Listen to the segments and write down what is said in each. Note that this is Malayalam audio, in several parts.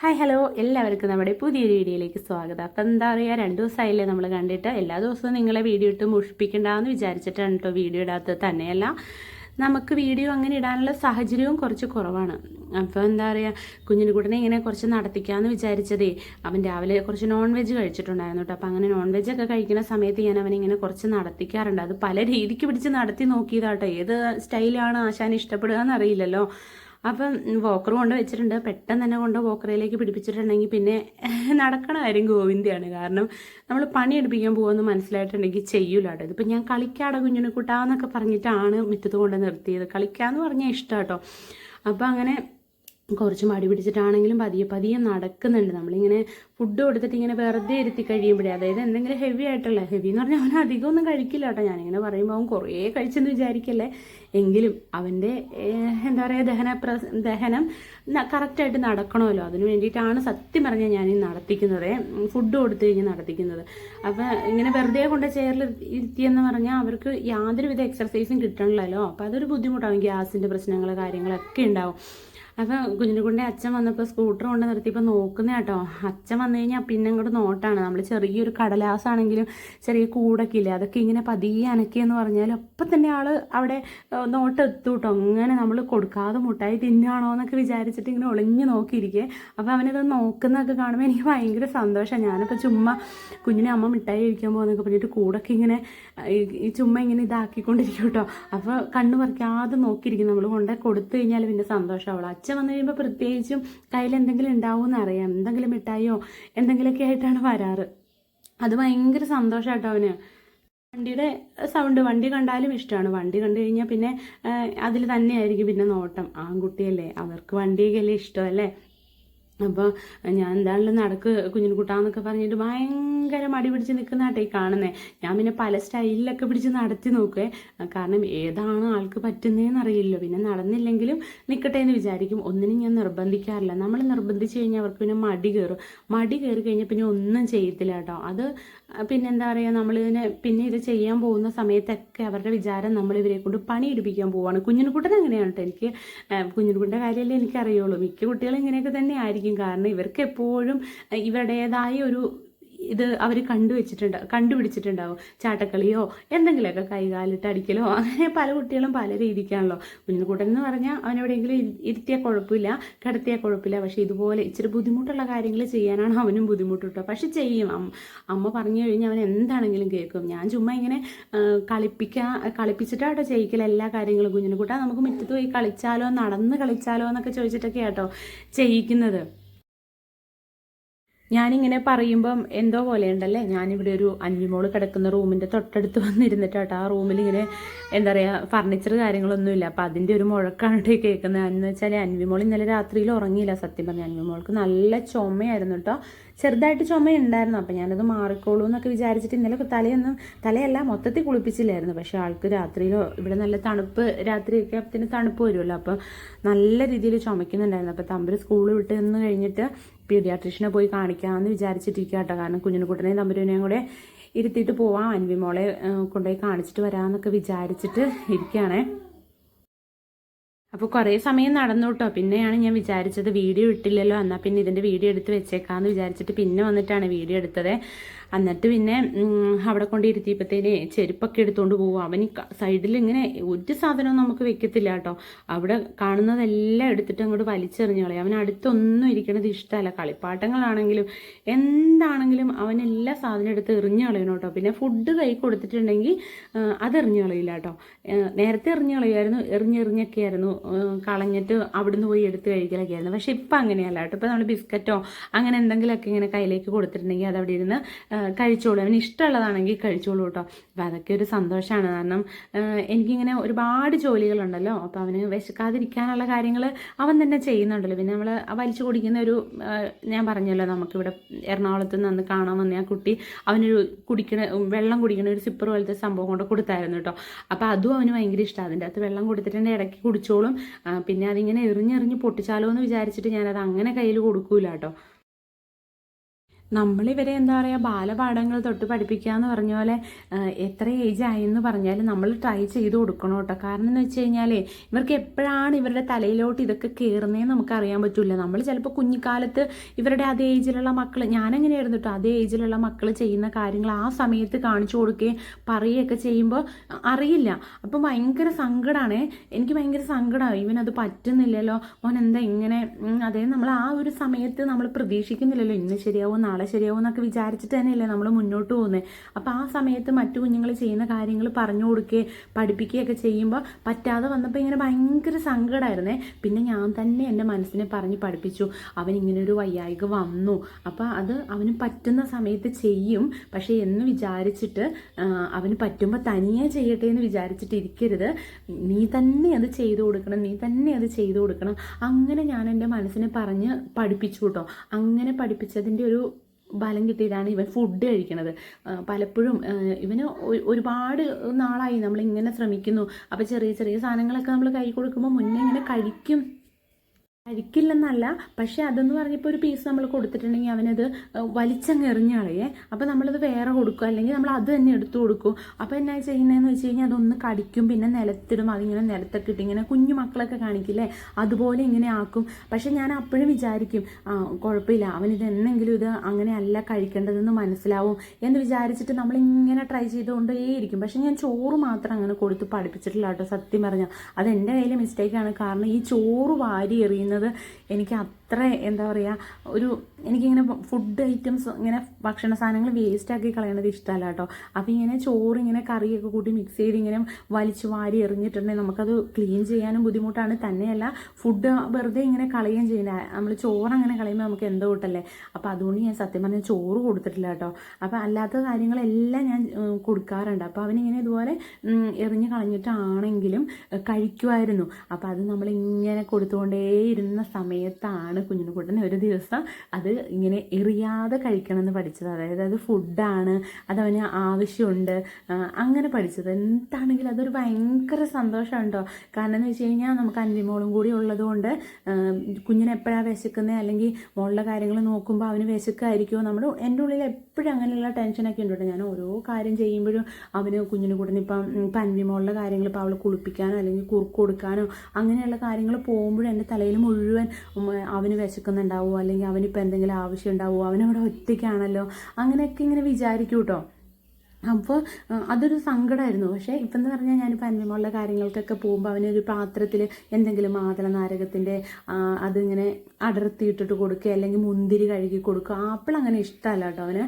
ഹായ് ഹലോ എല്ലാവർക്കും നമ്മുടെ പുതിയൊരു വീഡിയോയിലേക്ക് സ്വാഗതം. അപ്പം എന്താ പറയുക രണ്ട് ദിവസമായില്ലേ നമ്മൾ കണ്ടിട്ട്. എല്ലാ ദിവസവും നിങ്ങളെ വീഡിയോ ഇട്ട് മുഷിപ്പിക്കണ്ടെന്ന് വിചാരിച്ചിട്ടാണ് കേട്ടോ വീഡിയോ ഇടാത്തത്. തന്നെയല്ല നമുക്ക് വീഡിയോ അങ്ങനെ ഇടാനുള്ള സാഹചര്യവും കുറച്ച് കുറവാണ്. അപ്പോൾ എന്താ പറയുക കുഞ്ഞിന് കൂട്ടനെ ഇങ്ങനെ കുറച്ച് നടത്തിക്കാമെന്ന് വിചാരിച്ചതേ അവൻ രാവിലെ കുറച്ച് നോൺ വെജ് കഴിച്ചിട്ടുണ്ടായിരുന്നു കേട്ടോ അപ്പോൾ അങ്ങനെ നോൺ വെജ് ഒക്കെ കഴിക്കുന്ന സമയത്ത് ഞാൻ അവനിങ്ങനെ കുറച്ച് നടത്തിക്കാറുണ്ട്. അത് പല രീതിക്ക് പിടിച്ച് നടത്തി നോക്കിയതാട്ടോ ഏത് സ്റ്റൈലാണ് ആശാൻ ഇഷ്ടപ്പെടുക എന്നറിയില്ലല്ലോ. അപ്പം വോക്കർ കൊണ്ട് വെച്ചിട്ടുണ്ട്. പെട്ടെന്ന് തന്നെ കൊണ്ട് വോക്കറിലേക്ക് പിടിപ്പിച്ചിട്ടുണ്ടെങ്കിൽ പിന്നെ നടക്കണ കാര്യം ഗോവിന്ദയാണ്. കാരണം നമ്മൾ പണിയെടുപ്പിക്കാൻ പോകുമെന്ന് മനസ്സിലായിട്ടുണ്ടെങ്കിൽ ചെയ്യൂല കേട്ടോ. ഇതിപ്പോൾ ഞാൻ കളിക്കാടെ കുഞ്ഞിനെ കൂട്ടാന്നൊക്കെ പറഞ്ഞിട്ടാണ് മുറ്റത്ത് കൊണ്ട് നിർത്തിയത്. കളിക്കാന്ന് പറഞ്ഞാൽ ഇഷ്ടം കേട്ടോ. അപ്പോൾ അങ്ങനെ കുറച്ച് മടി പിടിച്ചിട്ടാണെങ്കിലും പതിയെ പതിയെ നടക്കുന്നുണ്ട്. നമ്മളിങ്ങനെ ഫുഡ് കൊടുത്തിട്ട് ഇങ്ങനെ വെറുതെ ഇരുത്തി കഴിയുമ്പോഴേ അതായത് എന്തെങ്കിലും ഹെവി ആയിട്ടുള്ള ഹെവി എന്ന് പറഞ്ഞാൽ അവൻ അധികം ഒന്നും കഴിക്കില്ല കേട്ടോ. ഞാനിങ്ങനെ പറയുമ്പോൾ അവൻ കുറേ കഴിച്ചെന്ന് വിചാരിക്കല്ലേ. എങ്കിലും അവന്റെ എന്താ പറയുക ദഹന പ്ര ദഹനം കറക്റ്റായിട്ട് നടക്കണമല്ലോ. അതിന് വേണ്ടിയിട്ടാണ് സത്യം പറഞ്ഞാൽ ഞാൻ ഈ നടത്തിക്കുന്നത് ഫുഡ് കൊടുത്തു കഴിഞ്ഞ് നടത്തിക്കുന്നത്. അപ്പം ഇങ്ങനെ വെറുതെ കൊണ്ട് ചെയറിൽ ഇരുത്തിയെന്ന് പറഞ്ഞാൽ അവർക്ക് യാതൊരുവിധ എക്സർസൈസും കിട്ടണമല്ലോ അപ്പോൾ അതൊരു ബുദ്ധിമുട്ടാവും. ഗ്യാസിന്റെ പ്രശ്നങ്ങൾ കാര്യങ്ങളൊക്കെ ഉണ്ടാവും. അപ്പം കുഞ്ഞിനുകുണ്ടെ അച്ഛൻ വന്നപ്പോൾ സ്കൂട്ടർ കൊണ്ട് നിർത്തിയപ്പോൾ നോക്കുന്ന കേട്ടോ. അച്ഛൻ വന്നു കഴിഞ്ഞാൽ പിന്നെ അങ്ങോട്ട് നോട്ടാണ്. നമ്മൾ ചെറിയൊരു കടലാസാണെങ്കിലും ചെറിയ കൂടൊക്കെ ഇല്ലേ അതൊക്കെ ഇങ്ങനെ പതിയെ അനക്കിയെന്ന് പറഞ്ഞാൽ അപ്പം തന്നെ ആൾ അവിടെ നോട്ട് എത്തു കേട്ടോ. അങ്ങനെ നമ്മൾ കൊടുക്കാതെ മുട്ടായി തിന്നാണോ എന്നൊക്കെ വിചാരിച്ചിട്ട് ഇങ്ങനെ ഒളിഞ്ഞു നോക്കിയിരിക്കെ. അപ്പോൾ അവനത് നോക്കുന്നതൊക്കെ കാണുമ്പോൾ എനിക്ക് ഭയങ്കര സന്തോഷമാണ് ഞാനിപ്പോൾ ചുമ്മാ കുഞ്ഞിനെ അമ്മ മിഠായി കഴിക്കാൻ പോകുന്നൊക്കെ പറഞ്ഞിട്ട് കൂടൊക്കെ ഇങ്ങനെ ഈ ചുമ്മാ ഇങ്ങനെ ഇതാക്കിക്കൊണ്ടിരിക്കും കേട്ടോ അപ്പോൾ കണ്ണു പറിക്കാതെ നോക്കിയിരിക്കും നമ്മൾ കൊണ്ട് കൊടുത്തു കഴിഞ്ഞാൽ പിന്നെ സന്തോഷമാവുള്ളൂ അച്ഛൻ വന്നു കഴിയുമ്പോൾ പ്രത്യേകിച്ചും കയ്യിൽ എന്തെങ്കിലും ഉണ്ടാവുമെന്ന് അറിയാം. എന്തെങ്കിലും മിഠായിയോ എന്തെങ്കിലുമൊക്കെ ആയിട്ടാണ് വരാറ്. അത് ഭയങ്കര സന്തോഷമായിട്ടോ അവന്. വണ്ടിയുടെ സൗണ്ട് വണ്ടി കണ്ടാലും ഇഷ്ടമാണ് വണ്ടി കണ്ടു കഴിഞ്ഞാൽ പിന്നെ അതിൽ തന്നെയായിരിക്കും പിന്നെ നോട്ടം. ആൺകുട്ടിയല്ലേ അവർക്ക് വണ്ടിയൊക്കെ അല്ലേ ഇഷ്ടമല്ലേ അപ്പോൾ ഞാൻ എന്തായാലും നടക്ക് കുഞ്ഞിന് കുട്ടാന്നൊക്കെ പറഞ്ഞിട്ട് ഭയങ്കര മടി പിടിച്ച് നിൽക്കുന്നതാട്ടെ ഈ കാണുന്നത് ഞാൻ പിന്നെ പല സ്റ്റൈലിലൊക്കെ പിടിച്ച് നടത്തി നോക്കേ കാരണം ഏതാണ് ആൾക്ക് പറ്റുന്നതെന്ന് അറിയില്ലോ പിന്നെ നടന്നില്ലെങ്കിലും നിൽക്കട്ടെ എന്ന് വിചാരിക്കും. ഒന്നിനും ഞാൻ നിർബന്ധിക്കാറില്ല. നമ്മൾ നിർബന്ധിച്ച് കഴിഞ്ഞാൽ അവർക്ക് പിന്നെ മടി കയറും. മടി കയറി കഴിഞ്ഞാൽ പിന്നെ ഒന്നും ചെയ്യത്തില്ല കേട്ടോ. അത് പിന്നെ എന്താ പറയുക നമ്മളിതിനെ പിന്നെ ഇത് ചെയ്യാൻ പോകുന്ന സമയത്തൊക്കെ അവരുടെ വിചാരം നമ്മൾ ഇവരെ കൊണ്ട് പണി എടുപ്പിക്കാൻ പോവാണ്. കുഞ്ഞിനുകുട്ടൻ അങ്ങനെയാണ് കേട്ടോ എനിക്ക്. കുഞ്ഞിനുകുട്ടന്റെ കാര്യമല്ലേ എനിക്കറിയുള്ളൂ. മിക്ക കുട്ടികളും ഇങ്ങനെയൊക്കെ തന്നെ ആയിരിക്കും കാരണം ഇവർക്ക് എപ്പോഴും ഇവരുടേതായ ഒരു ഇത് അവർ കണ്ടുവച്ചിട്ടുണ്ട് കണ്ടുപിടിച്ചിട്ടുണ്ടാവും. ചാട്ടക്കളിയോ എന്തെങ്കിലുമൊക്കെ കൈകാലിട്ട് അടിക്കലോ അങ്ങനെ പല കുട്ടികളും പല രീതിക്കാണല്ലോ. കുഞ്ഞുകൂട്ടൻ എന്ന് പറഞ്ഞാൽ അവനെവിടെയെങ്കിലും ഇരുത്തിയാൽ കുഴപ്പമില്ല കിടത്തിയാൽ കുഴപ്പമില്ല. പക്ഷേ ഇതുപോലെ ഇച്ചിരി ബുദ്ധിമുട്ടുള്ള കാര്യങ്ങൾ ചെയ്യാനാണ് അവനും ബുദ്ധിമുട്ട് കേട്ടോ പക്ഷെ ചെയ്യും. അമ്മ പറഞ്ഞു കഴിഞ്ഞാൽ അവൻ എന്താണെങ്കിലും കേൾക്കും. ഞാൻ ചുമ്മാ ഇങ്ങനെ കളിപ്പിക്കാൻ കളിപ്പിച്ചിട്ടാട്ടോ ചെയ്യിക്കല എല്ലാ കാര്യങ്ങളും. കുഞ്ഞിനെ കൂട്ടാ നമുക്ക് മുറ്റത്ത് പോയി കളിച്ചാലോ നടന്ന് കളിച്ചാലോ എന്നൊക്കെ ചോദിച്ചിട്ടൊക്കെ ആട്ടോ ചെയ്യിക്കുന്നത്. ഞാനിങ്ങനെ പറയുമ്പം എന്തോ പോലെ ഉണ്ടല്ലേ ഞാനിവിടെ ഒരു അഞ്ചുമോൾ കിടക്കുന്ന റൂമിന്റെ തൊട്ടടുത്ത് വന്നിരുന്നിട്ട് കേട്ടോ ആ റൂമിൽ ഇങ്ങനെ എന്താ പറയുക ഫർണിച്ചർ കാര്യങ്ങളൊന്നുമില്ല. അപ്പം അതിന്റെ ഒരു മുഴക്കാണ് കേൾക്കുന്നത്. എന്ന് വെച്ചാൽ അൻവിമോൾ ഇന്നലെ രാത്രിയിൽ ഉറങ്ങിയില്ല സത്യം പറഞ്ഞാൽ അൻവിമോൾക്ക് നല്ല ചുമയായിരുന്നു കേട്ടോ. ചെറുതായിട്ട് ചുമയുണ്ടായിരുന്നു. അപ്പം ഞാനത് മാറിക്കോളൂ എന്നൊക്കെ വിചാരിച്ചിട്ട് ഇന്നലെ തലയൊന്നും തലയല്ല മൊത്തത്തിൽ കുളിപ്പിച്ചില്ലായിരുന്നു. പക്ഷേ ആൾക്ക് രാത്രിയിലോ ഇവിടെ നല്ല തണുപ്പ് രാത്രിയൊക്കെ അപ്പത്തിന് തണുപ്പ് വരുമല്ലോ. അപ്പം നല്ല രീതിയിൽ ചുമക്കുന്നുണ്ടായിരുന്നു. അപ്പം തമ്പര് സ്കൂൾ വിട്ട് നിന്ന് കഴിഞ്ഞിട്ട് പീഡിയാട്രീഷനെ പോയി കാണിക്കാമെന്ന് വിചാരിച്ചിട്ടിരിക്കുക കേട്ടോ കാരണം കുഞ്ഞിനുകുട്ടനെയും തമ്പുരനെയും കൂടെ ഇരുത്തിയിട്ട് പോവാം. അൻവിമോളെ കൊണ്ടുപോയി കാണിച്ചിട്ട് വരാമെന്നൊക്കെ വിചാരിച്ചിട്ട് ഇരിക്കുകയാണേ. അപ്പോൾ കുറേ സമയം നടന്നു കേട്ടോ പിന്നെയാണ് ഞാൻ വിചാരിച്ചത് വീഡിയോ ഇട്ടില്ലല്ലോ എന്നാൽ പിന്നെ ഇതിന്റെ വീഡിയോ എടുത്ത് വെച്ചേക്കാമെന്ന് വിചാരിച്ചിട്ട് പിന്നെ വന്നിട്ടാണ് വീഡിയോ എടുത്തത്. എന്നിട്ട് പിന്നെ അവിടെ കൊണ്ടിരുത്തിയപ്പോഴത്തേന് ചെരുപ്പൊക്കെ എടുത്തുകൊണ്ട് പോകും അവന് സൈഡിൽ ഇങ്ങനെ ഒരു സാധനവും നമുക്ക് വെക്കത്തില്ല കേട്ടോ. അവിടെ കാണുന്നതെല്ലാം എടുത്തിട്ട് അങ്ങോട്ട് വലിച്ചെറിഞ്ഞു കളയും അവൻ അടുത്തൊന്നും ഇരിക്കണത് ഇഷ്ടമല്ല. കളിപ്പാട്ടങ്ങളാണെങ്കിലും എന്താണെങ്കിലും അവൻ എല്ലാ സാധനം എടുത്ത് എറിഞ്ഞു കളയണം കേട്ടോ. പിന്നെ ഫുഡ് കൈ കൊടുത്തിട്ടുണ്ടെങ്കിൽ അത് എറിഞ്ഞു കേട്ടോ. നേരത്തെ എറിഞ്ഞു കളയുമായിരുന്നു എറിഞ്ഞെറിഞ്ഞൊക്കെ ആയിരുന്നു കളഞ്ഞിട്ട് അവിടുന്ന് പോയി എടുത്ത് കഴിക്കലൊക്കെ ആയിരുന്നു പക്ഷെ ഇപ്പം അങ്ങനെയല്ല കേട്ടോ. ഇപ്പം നമ്മൾ ബിസ്ക്കറ്റോ അങ്ങനെ എന്തെങ്കിലുമൊക്കെ ഇങ്ങനെ കയ്യിലേക്ക് കൊടുത്തിട്ടുണ്ടെങ്കിൽ അതവിടെ ഇരുന്ന് കഴിച്ചോളൂ. അവന് ഇഷ്ടമുള്ളതാണെങ്കിൽ കഴിച്ചോളൂ കേട്ടോ. അപ്പം അതൊക്കെ ഒരു സന്തോഷമാണ് കാരണം എനിക്കിങ്ങനെ ഒരുപാട് ജോലികളുണ്ടല്ലോ. അപ്പോൾ അവന് വിശക്കാതിരിക്കാനുള്ള കാര്യങ്ങൾ അവൻ തന്നെ ചെയ്യുന്നുണ്ടല്ലോ. പിന്നെ നമ്മൾ വലിച്ചു കുടിക്കുന്ന ഒരു ഞാൻ പറഞ്ഞല്ലോ നമുക്കിവിടെ എറണാകുളത്ത് നിന്ന് കാണാൻ വന്ന ആ കുട്ടി അവനൊരു കുടിക്കണ വെള്ളം കുടിക്കണ ഒരു സിപ്പർ പോലത്തെ സംഭവം കൊണ്ട് കൊടുത്തായിരുന്നു കേട്ടോ. അപ്പോൾ അതും അവന് ഭയങ്കര ഇഷ്ടമാണ് അതിന്റെ അകത്ത് വെള്ളം കൊടുത്തിട്ടുണ്ട് ഇടയ്ക്ക് കുടിച്ചോളും. പിന്നെ അതിങ്ങനെ എറിഞ്ഞെറിഞ്ഞ് പൊട്ടിച്ചാലോ എന്ന് വിചാരിച്ചിട്ട് ഞാനത് അങ്ങനെ കയ്യിൽ കൊടുക്കൂല കേട്ടോ. നമ്മളിവരെ എന്താ പറയുക ബാലപാഠങ്ങൾ തൊട്ട് പഠിപ്പിക്കുക എന്ന് പറഞ്ഞ പോലെ എത്ര ഏജ് ആയെന്ന് പറഞ്ഞാൽ നമ്മൾ ട്രൈ ചെയ്ത് കൊടുക്കണം കേട്ടോ. കാരണം എന്ന് വെച്ച് കഴിഞ്ഞാൽ ഇവർക്ക് എപ്പോഴാണ് ഇവരുടെ തലയിലോട്ട് ഇതൊക്കെ കയറുന്നതെന്ന് നമുക്ക് അറിയാൻ പറ്റില്ല നമ്മൾ ചിലപ്പോൾ കുഞ്ഞിക്കാലത്ത് ഇവരുടെ അതേ ഏജിലുള്ള മക്കൾ ഞാനെങ്ങനെയായിരുന്നു കേട്ടോ അതേ ഏജിലുള്ള മക്കൾ ചെയ്യുന്ന കാര്യങ്ങൾ ആ സമയത്ത് കാണിച്ചു കൊടുക്കുകയും പറയുകയൊക്കെ ചെയ്യുമ്പോൾ അറിയില്ല. അപ്പം ഭയങ്കര സങ്കടമാണ് എനിക്ക് ഭയങ്കര സങ്കടമാണ് ഇവനത് പറ്റുന്നില്ലല്ലോ. മോൻ എന്താ ഇങ്ങനെ അതായത് അതേ നമ്മൾ ആ ഒരു സമയത്ത് നമ്മൾ പ്രതീക്ഷിക്കുന്നില്ലല്ലോ. ഇന്ന് ശരിയാവും നാളെ ശരിയാവും എന്നൊക്കെ വിചാരിച്ചിട്ട് തന്നെയല്ലേ നമ്മൾ മുന്നോട്ട് പോകുന്നത് അപ്പോൾ ആ സമയത്ത് മറ്റു കുഞ്ഞുങ്ങൾ ചെയ്യുന്ന കാര്യങ്ങൾ പറഞ്ഞു കൊടുക്കുകയും പഠിപ്പിക്കുകയൊക്കെ ചെയ്യുമ്പോൾ പറ്റാതെ വന്നപ്പോൾ ഇങ്ങനെ ഭയങ്കര സങ്കടമായിരുന്നേ പിന്നെ ഞാൻ തന്നെ എന്റെ മനസ്സിനെ പറഞ്ഞ് പഠിപ്പിച്ചു. അവൻ ഇങ്ങനെ ഒരു വയ്യായിക വന്നു. അപ്പോൾ അത് അവന് പറ്റുന്ന സമയത്ത് ചെയ്യും. പക്ഷേ എന്ന് വിചാരിച്ചിട്ട് അവന് പറ്റുമ്പോൾ തനിയെ ചെയ്യട്ടെ എന്ന് വിചാരിച്ചിട്ട് ഇരിക്കരുത്. നീ തന്നെ അത് ചെയ്തു കൊടുക്കണം നീ തന്നെ അത് ചെയ്തു കൊടുക്കണം. അങ്ങനെ ഞാൻ എന്റെ മനസ്സിനെ പറഞ്ഞ് പഠിപ്പിച്ചു കേട്ടോ. അങ്ങനെ പഠിപ്പിച്ചതിന്റെ ഒരു ബലം കിട്ടിയിട്ടാണ് ഇവൻ ഫുഡ് കഴിക്കണത്. പലപ്പോഴും ഇവന് ഒരുപാട് നാളായി. നമ്മളിങ്ങനെ ശ്രമിക്കുന്നു. അപ്പോൾ ചെറിയ ചെറിയ സാധനങ്ങളൊക്കെ നമ്മൾ കൈ കൊടുക്കുമ്പോൾ മുന്നേ ഇങ്ങനെ കഴിക്കും. കഴിക്കില്ലെന്നല്ല പക്ഷെ അതെന്ന് പറഞ്ഞപ്പോൾ ഒരു പീസ് നമ്മൾ കൊടുത്തിട്ടുണ്ടെങ്കിൽ അവനത് വലിച്ചങ്ങ് കളയേ അപ്പോൾ നമ്മളത് വേറെ കൊടുക്കും അല്ലെങ്കിൽ നമ്മൾ അത് തന്നെ എടുത്തു കൊടുക്കും. അപ്പോൾ എന്നാ ചെയ്യുന്നതെന്ന് വെച്ച് കഴിഞ്ഞാൽ അതൊന്ന് കടിക്കും പിന്നെ നിലത്തിടും അതിങ്ങനെ നിലത്തൊക്കെ ഇട്ട് ഇങ്ങനെ കുഞ്ഞു മക്കളൊക്കെ കാണിക്കില്ലേ? അതുപോലെ ഇങ്ങനെ ആക്കും. പക്ഷെ ഞാൻ അപ്പോഴും വിചാരിക്കും ആ കുഴപ്പമില്ല അവനിത് എന്നെങ്കിലും ഇത് അങ്ങനെയല്ല കഴിക്കേണ്ടതെന്ന് മനസ്സിലാവും എന്ന് വിചാരിച്ചിട്ട് നമ്മളിങ്ങനെ ട്രൈ ചെയ്തുകൊണ്ടേയിരിക്കും. പക്ഷെ ഞാൻ ചോറ് മാത്രം അങ്ങനെ കൊടുത്ത് പഠിപ്പിച്ചിട്ടില്ല കേട്ടോ സത്യം പറഞ്ഞാൽ അത് എന്റെ കയ്യിലെ മിസ്റ്റേക്കാണ് കാരണം ഈ ചോറ് വാരി എറിയുന്നത് എനിക്ക് അത്ര എന്താ പറയുക ഒരു എനിക്കിങ്ങനെ ഫുഡ് ഐറ്റംസ് ഇങ്ങനെ ഭക്ഷണ സാധനങ്ങൾ വേസ്റ്റാക്കി കളയണത് ഇഷ്ടമല്ല കേട്ടോ. അപ്പോൾ ഇങ്ങനെ ചോറ് ഇങ്ങനെ കറിയൊക്കെ കൂട്ടി മിക്സ് ചെയ്ത് ഇങ്ങനെ വലിച്ചു വാരി എറിഞ്ഞിട്ടുണ്ടെങ്കിൽ നമുക്കത് ക്ലീൻ ചെയ്യാനും ബുദ്ധിമുട്ടാണ്. തന്നെയല്ല ഫുഡ് വെറുതെ ഇങ്ങനെ കളയുകയും ചെയ്യില്ല നമ്മൾ ചോറ് അങ്ങനെ കളയുമ്പോൾ നമുക്ക് എന്തോ കൂട്ടല്ലേ? അപ്പോൾ അതുകൊണ്ട് ഞാൻ സത്യം പറഞ്ഞാൽ ചോറ് കൊടുത്തിട്ടില്ല കേട്ടോ. അപ്പോൾ അല്ലാത്ത കാര്യങ്ങളെല്ലാം ഞാൻ കൊടുക്കാറുണ്ട്. അപ്പോൾ അവനിങ്ങനെ ഇതുപോലെ എറിഞ്ഞ് കളഞ്ഞിട്ടാണെങ്കിലും കഴിക്കുമായിരുന്നു അപ്പോൾ അത് നമ്മളിങ്ങനെ കൊടുത്തുകൊണ്ടേയിരുന്ന സമയത്താണ് കുഞ്ഞിനുകുട്ടൻ ഒരു ദിവസം അത് ഇങ്ങനെ എറിയാതെ കഴിക്കണമെന്ന് പഠിച്ചത്. അതായത് അത് ഫുഡാണ് അതവന് ആവശ്യമുണ്ട് അങ്ങനെ പഠിച്ചത്. എന്താണെങ്കിലും അതൊരു ഭയങ്കര സന്തോഷമുണ്ടോ കാരണം എന്ന് വെച്ച് കഴിഞ്ഞാൽ നമുക്ക് അന്തിമോളും കൂടി ഉള്ളതുകൊണ്ട് കുഞ്ഞിനെപ്പോഴാണ് വിശക്കുന്നത് അല്ലെങ്കിൽ മോളുടെ കാര്യങ്ങൾ നോക്കുമ്പോൾ അവന് വിശക്കായിരിക്കുമോ നമ്മുടെ എന്റെ ഉള്ളിൽ എപ്പോഴും അങ്ങനെയുള്ള ടെൻഷനൊക്കെ ഉണ്ട്? ഞാൻ ഓരോ കാര്യം ചെയ്യുമ്പോഴും അവന് കുഞ്ഞിന് കൂടെ ഇപ്പം പന്നി കാര്യങ്ങൾ ഇപ്പോൾ അവൾ കുളിപ്പിക്കാനോ അല്ലെങ്കിൽ കുറുക്ക് കൊടുക്കാനോ അങ്ങനെയുള്ള കാര്യങ്ങൾ പോകുമ്പോഴും എന്റെ തലയിൽ മുഴുവൻ അവന് വിശക്കുന്നുണ്ടാവുമോ അല്ലെങ്കിൽ അവനിപ്പോൾ എന്തെങ്കിലും ആവശ്യം ഉണ്ടാവുമോ അവനവിടെ ഒറ്റയ്ക്കാണല്ലോ? അങ്ങനെയൊക്കെ ഇങ്ങനെ വിചാരിക്കും കേട്ടോ. അപ്പോൾ അതൊരു സങ്കടമായിരുന്നു പക്ഷേ ഇപ്പം എന്ന് പറഞ്ഞാൽ ഞാനിപ്പോൾ അന്യമോളുടെ കാര്യങ്ങൾക്കൊക്കെ പോകുമ്പോൾ അവനൊരു പാത്രത്തിൽ എന്തെങ്കിലും മാതള നാരകത്തിന്റെ അതിങ്ങനെ അടർത്തിയിട്ടിട്ട് കൊടുക്കുക അല്ലെങ്കിൽ മുന്തിരി കഴുകി കൊടുക്കുക ആപ്പിൾ അങ്ങനെ ഇഷ്ടമല്ല കേട്ടോ അവന്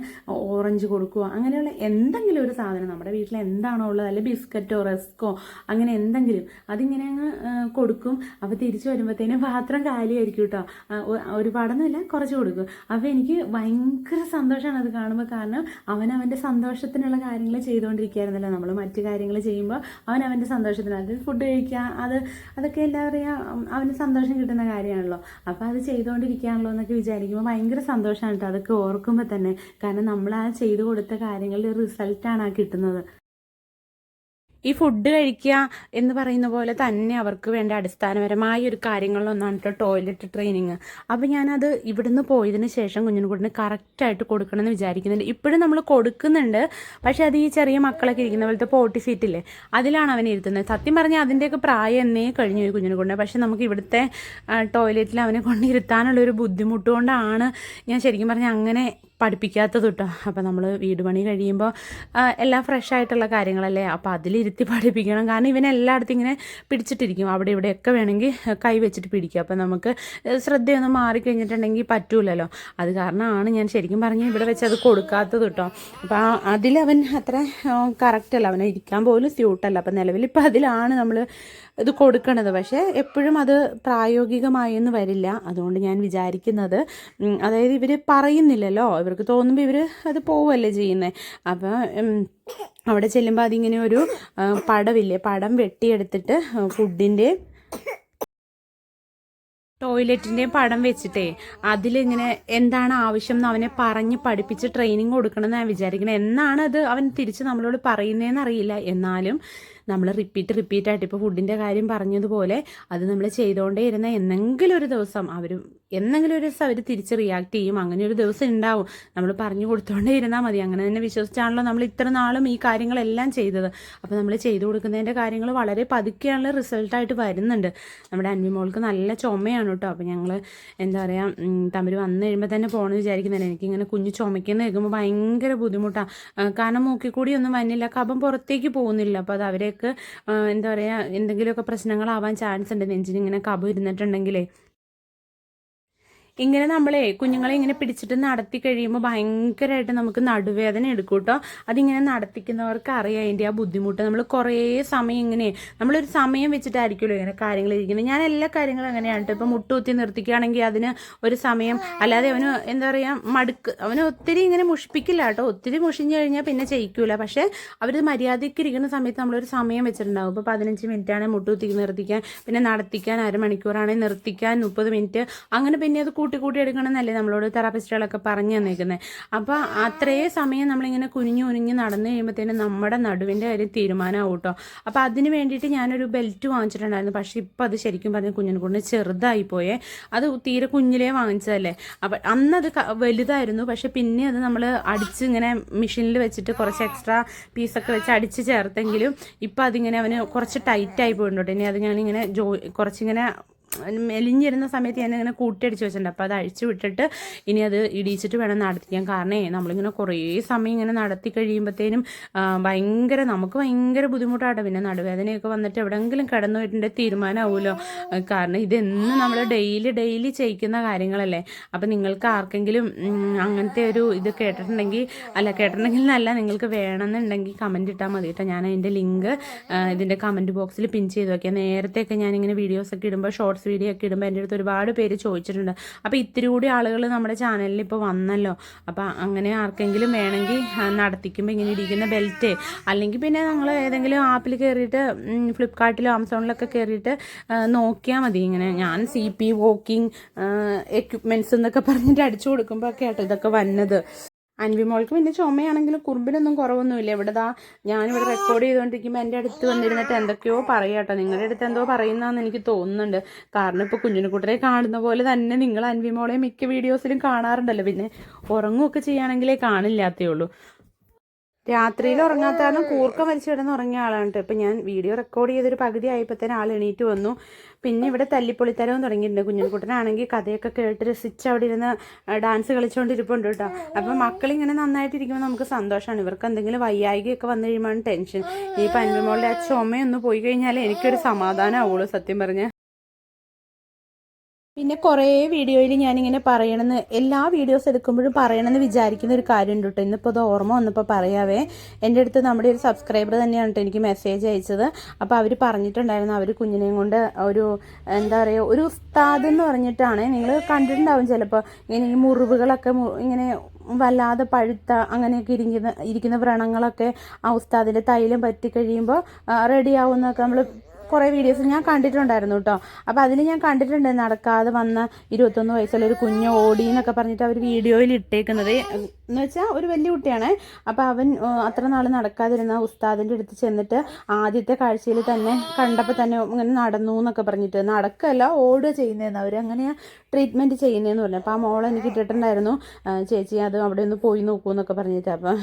ഓറഞ്ച് കൊടുക്കുക അങ്ങനെയുള്ള എന്തെങ്കിലും ഒരു സാധനം നമ്മുടെ വീട്ടിൽ എന്താണോ ഉള്ളത് അല്ലെങ്കിൽ ബിസ്ക്കറ്റോ റസ്കോ അങ്ങനെ എന്തെങ്കിലും അതിങ്ങനെ അങ്ങ് കൊടുക്കും. അപ്പോൾ തിരിച്ചു വരുമ്പോഴത്തേനും പാത്രം കാലിയായിരിക്കും കേട്ടോ ഒരുപാടൊന്നുമില്ല കുറച്ച് കൊടുക്കും. അപ്പോൾ എനിക്ക് ഭയങ്കര സന്തോഷമാണ് അത് കാണുമ്പോൾ കാരണം അവൻ അവന്റെ സന്തോഷത്തിനുള്ള കാര്യങ്ങൾ ചെയ്തുകൊണ്ടിരിക്കുകയായിരുന്നല്ലോ. നമ്മൾ മറ്റു കാര്യങ്ങൾ ചെയ്യുമ്പോൾ അവൻ അവന്റെ സന്തോഷത്തിന് അത് ഫുഡ് കഴിക്കുക അത് അതൊക്കെ എന്താ പറയുക അവന് സന്തോഷം കിട്ടുന്ന കാര്യമാണല്ലോ. അപ്പോൾ അത് ചെയ്തുകൊണ്ടിരിക്കുകയാണല്ലോ എന്നൊക്കെ വിചാരിക്കുമ്പോൾ ഭയങ്കര സന്തോഷമാണ് കേട്ടോ. അതൊക്കെ ഓർക്കുമ്പോൾ തന്നെ. കാരണം നമ്മൾ ആ ചെയ്തു കൊടുത്ത കാര്യങ്ങളുടെ റിസൾട്ടാണ് ആ കിട്ടുന്നത്. ഈ ഫുഡ് കഴിക്കുക എന്ന് പറയുന്ന പോലെ തന്നെ അവർക്ക് വേണ്ട അടിസ്ഥാനപരമായ ഒരു കാര്യങ്ങളിലൊന്നാണ് കേട്ടോ ടോയ്ലറ്റ് ട്രെയിനിങ് അപ്പോൾ ഞാനത് ഇവിടുന്ന് പോയതിന് ശേഷം കുഞ്ഞിനുകുട്ടിന് കറക്റ്റായിട്ട് കൊടുക്കണമെന്ന് വിചാരിക്കുന്നുണ്ട്. ഇപ്പോഴും നമ്മൾ കൊടുക്കുന്നുണ്ട്. പക്ഷേ അത് ഈ ചെറിയ മക്കളൊക്കെ ഇരിക്കുന്ന പോലത്തെ പോട്ടി സീറ്റില്ലേ അതിലാണ് അവൻ ഇരുത്തുന്നത്. സത്യം പറഞ്ഞാൽ അതിന്റെയൊക്കെ പ്രായം എന്നേ കഴിഞ്ഞു പോയി കുഞ്ഞിനുകുട്ടിനെ. പക്ഷേ നമുക്ക് ഇവിടുത്തെ ടോയ്ലറ്റിൽ അവനെ കൊണ്ടിരുത്താനുള്ള ഒരു ബുദ്ധിമുട്ട് കൊണ്ടാണ് ഞാൻ ശരിക്കും പറഞ്ഞാൽ അങ്ങനെ പഠിപ്പിക്കാത്തത് കേട്ടോ അപ്പോൾ നമ്മൾ വീട് പണി കഴിയുമ്പോൾ എല്ലാം ഫ്രഷ് ആയിട്ടുള്ള കാര്യങ്ങളല്ലേ? അപ്പോൾ അതിലിരുത്തി പഠിപ്പിക്കണം. കാരണം ഇവനെ എല്ലായിടത്തും ഇങ്ങനെ പിടിച്ചിട്ടിരിക്കും. അവിടെ ഇവിടെയൊക്കെ വേണമെങ്കിൽ കൈ വെച്ചിട്ട് പിടിക്കും. അപ്പോൾ നമുക്ക് ശ്രദ്ധയൊന്നും മാറിക്കഴിഞ്ഞിട്ടുണ്ടെങ്കിൽ പറ്റൂലല്ലോ. അത് കാരണമാണ് ഞാൻ ശരിക്കും പറഞ്ഞ് ഇവിടെ വെച്ച് അത് കൊടുക്കാത്തത് കേട്ടോ അപ്പോൾ അതിലവൻ അത്ര കറക്റ്റല്ല അവനെ ഇരിക്കാൻ പോലും സ്യൂട്ടല്ല അപ്പോൾ നിലവിൽ ഇപ്പോൾ അതിലാണ് നമ്മൾ ഇത് കൊടുക്കണത്. പക്ഷേ എപ്പോഴും അത് പ്രായോഗികമായെന്ന് വരില്ല. അതുകൊണ്ട് ഞാൻ വിചാരിക്കുന്നത് അതായത് ഇവർ പറയുന്നില്ലല്ലോ. ഇവർക്ക് തോന്നുമ്പോൾ ഇവർ അത് പോവല്ലേ ചെയ്യുന്നത് അപ്പോൾ അവിടെ ചെല്ലുമ്പോൾ അതിങ്ങനെ ഒരു പടമില്ലേ പടം വെട്ടിയെടുത്തിട്ട് ഫുഡിന്റെ ടോയ്ലറ്റിന്റെ പടം വെച്ചിട്ടേ അതിലിങ്ങനെ എന്താണ് ആവശ്യം എന്ന് അവനെ പറഞ്ഞ് പഠിപ്പിച്ച് ട്രെയിനിങ് കൊടുക്കണം എന്നാണ് വിചാരിക്കുന്നത് എന്നാണ് അത് അവൻ തിരിച്ച് നമ്മളോട് പറയുന്നതെന്ന് അറിയില്ല എന്നാലും നമ്മൾ റിപ്പീറ്റ് റിപ്പീറ്റ് ആയിട്ട് ഇപ്പോൾ ഫുഡിന്റെ കാര്യം പറഞ്ഞതുപോലെ അത് നമ്മൾ ചെയ്തുകൊണ്ടേ ഇരുന്ന എന്നെങ്കിലും ഒരു ദിവസം അവർ എന്നെങ്കിലും ഒരു ദിവസം അവർ തിരിച്ച് റിയാക്ട് ചെയ്യും. അങ്ങനെ ഒരു ദിവസം ഉണ്ടാവും. നമ്മൾ പറഞ്ഞു കൊടുത്തോണ്ടേ ഇരുന്നാൽ മതി. അങ്ങനെ തന്നെ വിശ്വസിച്ചാണല്ലോ നമ്മൾ ഇത്ര നാളും ഈ കാര്യങ്ങളെല്ലാം ചെയ്തത്. അപ്പോൾ നമ്മൾ ചെയ്തു കൊടുക്കുന്നതിന്റെ കാര്യങ്ങൾ വളരെ പതുക്കെയാണല്ലോ റിസൾട്ടായിട്ട് വരുന്നുണ്ട്. നമ്മുടെ അൻവിമോൾക്ക് നല്ല ചുമയാണ് കേട്ടോ. അപ്പോൾ ഞങ്ങൾ എന്താ പറയുക തമ്മിൽ വന്നു കഴിയുമ്പോൾ തന്നെ പോകണമെന്ന് വിചാരിക്കുന്നില്ല എനിക്കിങ്ങനെ കുഞ്ഞു ചുമയ്ക്കുന്ന കേൾക്കുമ്പോൾ ഭയങ്കര ബുദ്ധിമുട്ടാണ് കാരണം മൂക്കിൽ കൂടി ഒന്നും വന്നില്ല. കഫം പുറത്തേക്ക് പോകുന്നില്ല. അപ്പോൾ അത് അവരെയൊക്കെ ആ, എന്താ പറയുക എന്തെങ്കിലുമൊക്കെ പ്രശ്നങ്ങളാവാൻ ചാൻസ് ഉണ്ട് നെഞ്ചിന് ഇങ്ങനെ കബ ഇരുന്നിട്ടുണ്ടെങ്കിലേ ഇങ്ങനെ നമ്മളെ കുഞ്ഞുങ്ങളെ ഇങ്ങനെ പിടിച്ചിട്ട് നടത്തി കഴിയുമ്പോൾ ഭയങ്കരമായിട്ട് നമുക്ക് നടുവേദന എടുക്കും കേട്ടോ അതിങ്ങനെ നടത്തിക്കുന്നവർക്ക് അറിയാം അതിന്റെ ആ ബുദ്ധിമുട്ട്. നമ്മൾ കുറേ സമയം ഇങ്ങനെ നമ്മളൊരു സമയം വെച്ചിട്ടായിരിക്കുമല്ലോ ഇങ്ങനെ കാര്യങ്ങൾ ഇരിക്കുന്നത്. ഞാൻ എല്ലാ കാര്യങ്ങളും അങ്ങനെയാണ് കേട്ടോ ഇപ്പം മുട്ടുകുത്തി നിർത്തിക്കുകയാണെങ്കിൽ അതിന് ഒരു സമയം അല്ലാതെ അവന് എന്താ പറയുക മടുക്ക് അവന് ഒത്തിരി ഇങ്ങനെ മുഷിപ്പിക്കില്ല കേട്ടോ ഒത്തിരി മുഷിഞ്ഞു കഴിഞ്ഞാൽ പിന്നെ ചെയ്യിക്കൂല. പക്ഷേ അവർ മര്യാദയ്ക്ക് ഇരിക്കുന്ന സമയത്ത് നമ്മളൊരു സമയം വെച്ചിട്ടുണ്ടാവും. ഇപ്പോൾ പതിനഞ്ച് മിനിറ്റാണ് മുട്ടുകുത്തി നിർത്തിക്കാൻ പിന്നെ നടത്തിക്കാൻ അരമണിക്കൂറാണെങ്കിൽ നിർത്തിക്കാൻ മുപ്പത് മിനിറ്റ്. അങ്ങനെ പിന്നെ അത് കൂട്ടി കൂട്ടി എടുക്കണമെന്നല്ലേ നമ്മളോട് തെറാപ്പിസ്റ്റുകളൊക്കെ പറഞ്ഞു തന്നേക്കുന്നത് അപ്പോൾ അത്രേ സമയം നമ്മളിങ്ങനെ കുനിഞ്ഞു കുനിഞ്ഞ് നടന്നു കഴിയുമ്പോഴത്തേനും നമ്മുടെ നടുവിന്റെ കാര്യം തീരുമാനമാവും കേട്ടോ അപ്പോൾ അതിന് വേണ്ടിയിട്ട് ഞാനൊരു ബെൽറ്റ് വാങ്ങിച്ചിട്ടുണ്ടായിരുന്നു. പക്ഷേ ഇപ്പോൾ അത് ശരിക്കും പറഞ്ഞ കുഞ്ഞിനെ കൊണ്ട് ചെറുതായി പോയേ. അത് തീരെ കുഞ്ഞിലേ വാങ്ങിച്ചതല്ലേ. അപ്പം അന്നത് വലുതായിരുന്നു. പക്ഷെ പിന്നെ അത് നമ്മൾ അടിച്ച് ഇങ്ങനെ മെഷീനിൽ വെച്ചിട്ട് കുറച്ച് എക്സ്ട്രാ പീസൊക്കെ വെച്ച് അടിച്ച് ചേർത്തെങ്കിലും ഇപ്പം അതിങ്ങനെ അവന് കുറച്ച് ടൈറ്റായി പോയിട്ടുണ്ട് ഇനി അത് ഞാനിങ്ങനെ ജോ കുറച്ചിങ്ങനെ മെലിഞ്ഞിരുന്ന സമയത്ത് ഞാൻ ഇങ്ങനെ കൂട്ടിയടിച്ച് വെച്ചിട്ടുണ്ട്. അപ്പോൾ അത് അഴിച്ചു വിട്ടിട്ട് ഇനി അത് ഇടിച്ചിട്ട് വേണം നടത്തിക്കാൻ. കാരണേ നമ്മളിങ്ങനെ കുറേ സമയം ഇങ്ങനെ നടത്തി കഴിയുമ്പോഴത്തേനും ഭയങ്കര നമുക്ക് ഭയങ്കര ബുദ്ധിമുട്ടാണ് പിന്നെ നടുവേദനയൊക്കെ വന്നിട്ട് എവിടെയെങ്കിലും കിടന്നു പോയിട്ടുണ്ടെങ്കിൽ തീരുമാനമാവുമല്ലോ കാരണം ഇതെന്നും നമ്മൾ ഡെയിലി ഡെയിലി ചെയ്യിക്കുന്ന കാര്യങ്ങളല്ലേ. അപ്പം നിങ്ങൾക്ക് ആർക്കെങ്കിലും അങ്ങനത്തെ ഒരു ഇത് കേട്ടിട്ടുണ്ടെങ്കിൽ അല്ല കേട്ടിട്ടുണ്ടെങ്കിൽ അല്ല നിങ്ങൾക്ക് വേണമെന്നുണ്ടെങ്കിൽ കമന്റ് ഇട്ടാൽ മതി കേട്ടോ. ഞാൻ അതിന്റെ ലിങ്ക് ഇതിന്റെ കമന്റ് ബോക്സിൽ പിൻ ചെയ്ത് വയ്ക്കാം നേരത്തെയൊക്കെ ഞാനിങ്ങനെ വീഡിയോസൊക്കെ ഇടുമ്പോൾ ഷോർട്സ് വീഡിയോ ഒക്കെ ഇടുമ്പോൾ എന്റെ അടുത്ത് ഒരുപാട് പേര് ചോദിച്ചിട്ടുണ്ട്. അപ്പോൾ ഇത്തിരി കൂടി ആളുകൾ നമ്മുടെ ചാനലിൽ ഇപ്പോൾ വന്നല്ലോ. അപ്പോൾ അങ്ങനെ ആർക്കെങ്കിലും വേണമെങ്കിൽ നടത്തിക്കുമ്പോൾ ഇങ്ങനെ ഇരിക്കുന്ന ബെൽറ്റ് അല്ലെങ്കിൽ പിന്നെ നമ്മൾ ഏതെങ്കിലും ആപ്പിൽ കയറിയിട്ട് ഫ്ലിപ്കാർട്ടിലോ ആമസോണിലൊക്കെ കയറിയിട്ട് നോക്കിയാൽ മതി. ഇങ്ങനെ ഞാൻ സി പി വോക്കിംഗ് എക്യുപ്മെന്റ്സ് എന്നൊക്കെ പറഞ്ഞിട്ട് അടിച്ചു കൊടുക്കുമ്പോൾ ഒക്കെ ആട്ടോ ഇതൊക്കെ വന്നത്. അൻവിമോൾക്ക് പിന്നെ ചുമയാണെങ്കിലും കുറുമ്പിനൊന്നും കുറവൊന്നുമില്ല. ഇവിടെ ദാ ഞാനിവിടെ റെക്കോർഡ് ചെയ്തുകൊണ്ടിരിക്കുമ്പോൾ എന്റെ അടുത്ത് വന്നിരുന്നിട്ട് എന്തൊക്കെയോ പറയാട്ടോ നിങ്ങളുടെ അടുത്ത് എന്തോ പറയുന്നതെന്ന് എനിക്ക് തോന്നുന്നുണ്ട്. കാരണം ഇപ്പോൾ കുഞ്ഞിനുകുട്ടരെ കാണുന്ന പോലെ തന്നെ നിങ്ങൾ അൻവിമോളെ മിക്ക വീഡിയോസിലും കാണാറുണ്ടല്ലോ. പിന്നെ ഉറങ്ങുമൊക്കെ ചെയ്യുകയാണെങ്കിലേ കാണില്ലാത്തേ ഉള്ളൂ. രാത്രിയിൽ ഉറങ്ങാത്ത കാരണം കൂർക്കം വലിച്ചു കിടന്ന് ഉറങ്ങിയ ആളാണ് കേട്ടോ. ഇപ്പം ഞാൻ വീഡിയോ റെക്കോർഡ് ചെയ്തൊരു പകുതി ആയപ്പോഴത്തേനും ആൾ എണീറ്റ് വന്നു. പിന്നെ ഇവിടെ തല്ലിപ്പൊളിത്തരവും തുടങ്ങിയിട്ടുണ്ട്. കുഞ്ഞിൻകുട്ടനാണെങ്കിൽ കഥയൊക്കെ കേട്ട് രസിച്ച് അവിടെ ഇരുന്ന് ഡാൻസ് കളിച്ചുകൊണ്ടിരിപ്പുണ്ട് കേട്ടോ. അപ്പം മക്കളിങ്ങനെ നന്നായിട്ടിരിക്കുമ്പോൾ നമുക്ക് സന്തോഷമാണ് ഇവർക്ക് എന്തെങ്കിലും വയ്യായികയൊക്കെ വന്നു കഴിയുമ്പോൾ ടെൻഷൻ. ഈ പൻവിമോളുടെ ആ ചുമയൊന്ന് പോയി കഴിഞ്ഞാൽ എനിക്കൊരു സമാധാനമാവുള്ളൂ സത്യം പറഞ്ഞാൽ പിന്നെ കുറേ വീഡിയോയിൽ ഞാനിങ്ങനെ പറയണമെന്ന് എല്ലാ വീഡിയോസ് എടുക്കുമ്പോഴും പറയണമെന്ന് വിചാരിക്കുന്ന ഒരു കാര്യം ഉണ്ട് കേട്ടോ. ഇന്നിപ്പോൾ അത് ഓർമ്മ വന്നപ്പോൾ പറയാവേ എന്റെ അടുത്ത് നമ്മുടെ ഒരു സബ്സ്ക്രൈബർ തന്നെയാണ് കേട്ടോ എനിക്ക് മെസ്സേജ് അയച്ചത്. അപ്പോൾ അവർ പറഞ്ഞിട്ടുണ്ടായിരുന്നു അവർ കുഞ്ഞിനെയും കൊണ്ട് ഒരു എന്താ പറയുക ഒരു ഉസ്താദ് എന്ന് പറഞ്ഞിട്ടാണ്. നിങ്ങൾ കണ്ടിട്ടുണ്ടാവും ചിലപ്പോൾ ഇങ്ങനെ ഈ മുറിവുകളൊക്കെ ഇങ്ങനെ വല്ലാതെ പഴുത്ത അങ്ങനെയൊക്കെ ഇരിക്കുന്ന ഇരിക്കുന്ന വ്രണങ്ങളൊക്കെ ആ ഉസ്താദിന്റെ തൈലം പറ്റി കഴിയുമ്പോൾ റെഡിയാവുന്നൊക്കെ നമ്മൾ കുറേ വീഡിയോസ് ഞാൻ കണ്ടിട്ടുണ്ടായിരുന്നു കേട്ടോ അപ്പോൾ അതിൽ ഞാൻ കണ്ടിട്ടുണ്ട് നടക്കാതെ വന്ന ഇരുപത്തൊന്ന് വയസ്സുള്ള ഒരു കുഞ്ഞ് ഓടി എന്നൊക്കെ പറഞ്ഞിട്ട് അവർ വീഡിയോയിൽ ഇട്ടേക്കുന്നത്. എന്ന് വെച്ചാൽ ഒരു വലിയ കുട്ടിയാണ്. അപ്പോൾ അവൻ അത്ര നാൾ നടക്കാതിരുന്ന ഉസ്താദിന്റെ അടുത്ത് ചെന്നിട്ട് ആദ്യത്തെ കാഴ്ചയിൽ തന്നെ കണ്ടപ്പോൾ തന്നെ ഇങ്ങനെ നടന്നു എന്നൊക്കെ പറഞ്ഞിട്ട് നടക്കല്ല ഓടുക ചെയ്യുന്നതെന്ന് അവർ അങ്ങനെയാണ് ട്രീറ്റ്മെന്റ് ചെയ്യുന്നതെന്ന് പറഞ്ഞു. അപ്പോൾ ആ മോളെ എനിക്ക് ഇട്ടിട്ടുണ്ടായിരുന്നു. ചേച്ചി അത് അവിടെ ഒന്ന് പോയി നോക്കൂ എന്നൊക്കെ പറഞ്ഞിട്ട്. അപ്പം